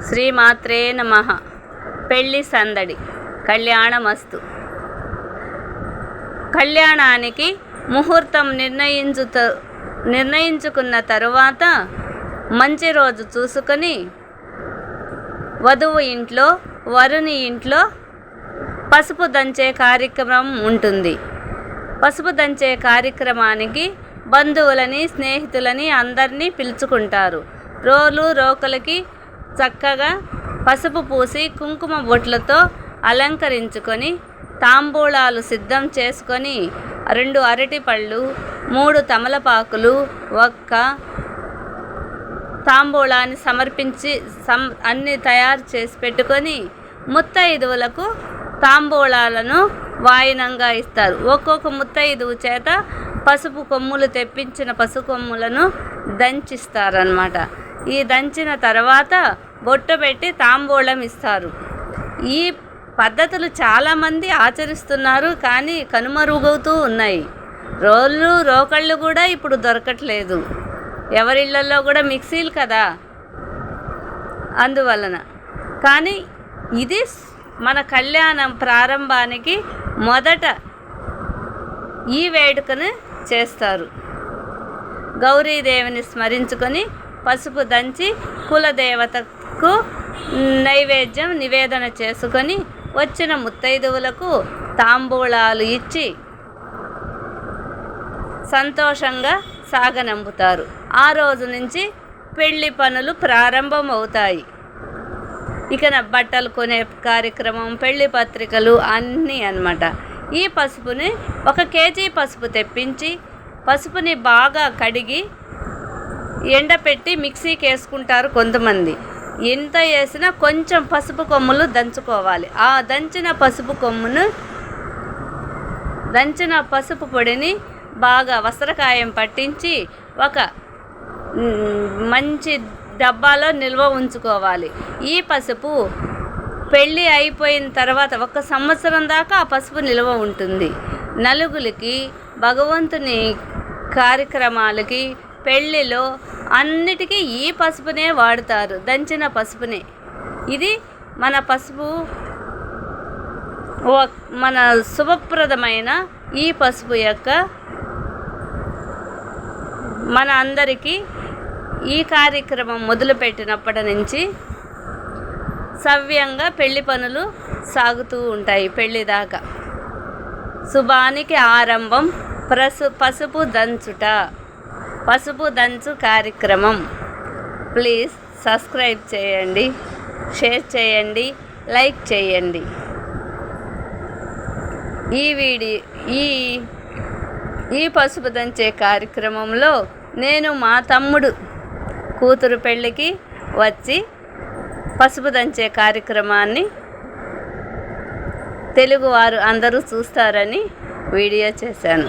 శ్రీమాత్రే నమ. పెళ్ళి సందడి. కళ్యాణమస్తు. కళ్యాణానికి ముహూర్తం నిర్ణయించు నిర్ణయించుకున్న తరువాత మంచి రోజు చూసుకొని వధువు ఇంట్లో వరుని ఇంట్లో పసుపు దంచే కార్యక్రమం ఉంటుంది. పసుపు దంచే కార్యక్రమానికి బంధువులని స్నేహితులని అందరినీ పిలుచుకుంటారు. రోలు రోకలకి చక్కగా పసుపు పూసి కుంకుమ బొట్లతో అలంకరించుకొని తాంబూలాలు సిద్ధం చేసుకొని రెండు అరటిపళ్ళు మూడు తమలపాకులు ఒక్క తాంబూలాన్ని సమర్పించి సం అన్నీ తయారు చేసి పెట్టుకొని ముత్తైదువులకు తాంబూలాలను వాయినంగా ఇస్తారు. ఒక్కొక్క ముత్తైదువు చేత పసుపు కొమ్ములు తెప్పించిన పసుపు కొమ్ములను దంచిస్తారనమాట ఈ దంచిన తర్వాత బొట్టు పెట్టి తాంబూలం ఇస్తారు. ఈ పద్ధతులు చాలామంది ఆచరిస్తున్నారు కానీ కనుమరుగవుతూ ఉన్నాయి. రోళ్ళు రోకళ్ళు కూడా ఇప్పుడు దొరకట్లేదు. ఎవరిళ్ళల్లో కూడా మిక్సీలు కదా? అందువలన. కానీ ఇది మన కళ్యాణం ప్రారంభానికి మొదట ఈ వేడుకను చేస్తారు. గౌరీదేవిని స్మరించుకొని పసుపు దంచి కు నైవేద్యం నివేదన చేసుకొని వచ్చిన ముత్తైదువులకు తాంబూలాలు ఇచ్చి సంతోషంగా సాగనంపుతారు. ఆ రోజు నుంచి పెళ్ళి పనులు ప్రారంభమవుతాయి. ఇక బట్టలు కొనే కార్యక్రమం పెళ్ళి పత్రికలు అన్నీ అన్నమాట. ఈ పసుపుని ఒక కేజీ పసుపు తెప్పించి పసుపుని బాగా కడిగి ఎండపెట్టి మిక్సీకి వేసుకుంటారు కొంతమంది. ఎంత వేసినా కొంచెం పసుపు కొమ్ములు దంచుకోవాలి. ఆ దంచిన పసుపు కొమ్మును దంచిన పసుపు పొడిని బాగా వస్త్రకాయం పట్టించి ఒక మంచి డబ్బాలో నిల్వ ఉంచుకోవాలి. ఈ పసుపు పెళ్ళి అయిపోయిన తర్వాత ఒక సంవత్సరం దాకా ఆ పసుపు నిల్వ ఉంటుంది. నలుగులకి భగవంతుని కార్యక్రమాలకి పెళ్ళిలో అన్నిటికీ ఈ పసుపునే వాడుతారు దంచిన పసుపునే. ఇది మన పసుపు మన శుభప్రదమైన ఈ పసుపు యొక్క మన అందరికీ ఈ కార్యక్రమం మొదలుపెట్టినప్పటి నుంచి సవ్యంగా పెళ్ళి పనులు సాగుతూ ఉంటాయి పెళ్ళి దాకా. శుభానికి ఆరంభం ప్రసు పసుపు దంచుట. పసుపు దంచు కార్యక్రమం. ప్లీజ్ సబ్స్క్రైబ్ చేయండి షేర్ చేయండి లైక్ చేయండి. ఈ వీడియో ఈ ఈ పసుపు దంచే కార్యక్రమంలో నేను మా తమ్ముడు కూతురు పెళ్ళికి వచ్చి పసుపు దంచే కార్యక్రమాన్ని తెలుగువారు అందరూ చూస్తారని వీడియో చేశాను.